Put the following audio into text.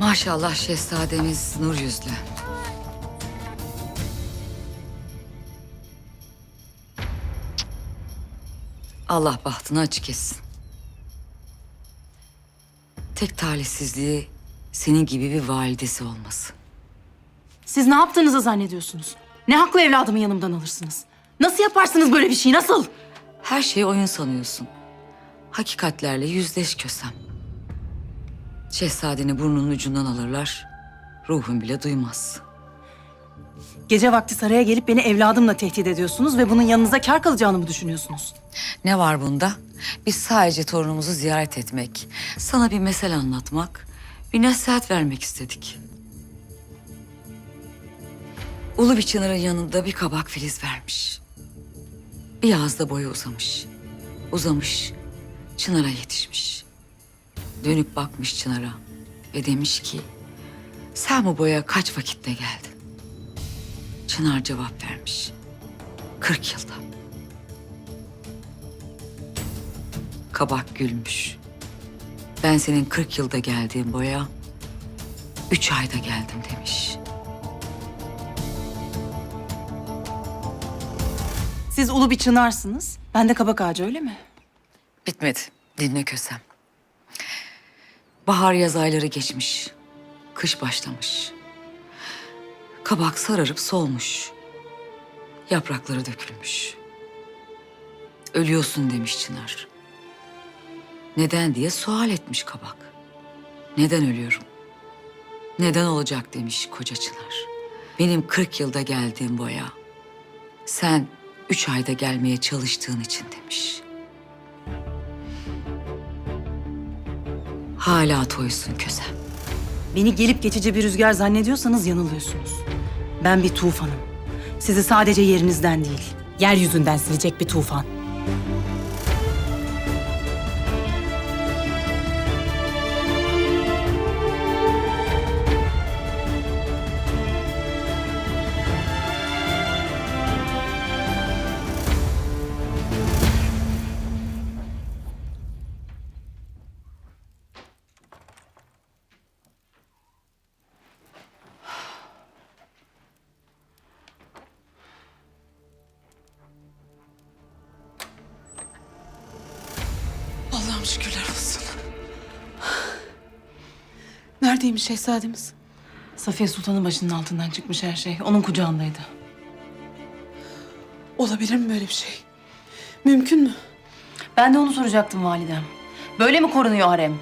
Maşallah şehzademiz nur yüzlü. Allah bahtını açık etsin. Tek talihsizliği senin gibi bir validesi olması. Siz ne yaptığınızı zannediyorsunuz? Ne hakla evladımı yanımdan alırsınız? Nasıl yaparsınız böyle bir şey? Nasıl? Her şeyi oyun sanıyorsun. Hakikatlerle yüzleş kösem. Şehzadeni burnunun ucundan alırlar. Ruhun bile duymaz. Gece vakti saraya gelip beni evladımla tehdit ediyorsunuz ve bunun yanınıza kar kalacağını mı düşünüyorsunuz? Ne var bunda? Biz sadece torunumuzu ziyaret etmek, sana bir mesele anlatmak, bir nasihat vermek istedik. Ulu bir çınarın yanında bir kabak filiz vermiş. Bir yazda boyu uzamış. Uzamış, çınara yetişmiş. Dönüp bakmış çınara ve demiş ki... ...sen bu boya kaç vakitte geldin? Çınar cevap vermiş. Kırk yılda. Kabak gülmüş. Ben senin 40 yılda geldiğin boya üç ayda geldim demiş. Siz ulu bir çınarsınız. Ben de kabak ağacı öyle mi? Bitmedi. Dinle kösem. Bahar yaz ayları geçmiş. Kış başlamış. Kabak sararıp solmuş. Yaprakları dökülmüş. Ölüyorsun demiş Çınar. Neden diye sual etmiş kabak. Neden ölüyorum? Neden olacak demiş koca Çınar. Benim 40 yılda geldiğim boya. Sen üç ayda gelmeye çalıştığın için demiş. Hala toysun kösem. Beni gelip geçici bir rüzgar zannediyorsanız yanılıyorsunuz. Ben bir tufanım. Sizi sadece yerinizden değil, yeryüzünden silecek bir tufan. Allah'ım şükürler olsun. Neredeymiş şehzademiz? Safiye Sultan'ın başının altından çıkmış her şey. Onun kucağındaydı. Olabilir mi böyle bir şey? Mümkün mü? Ben de onu soracaktım validem. Böyle mi korunuyor harem?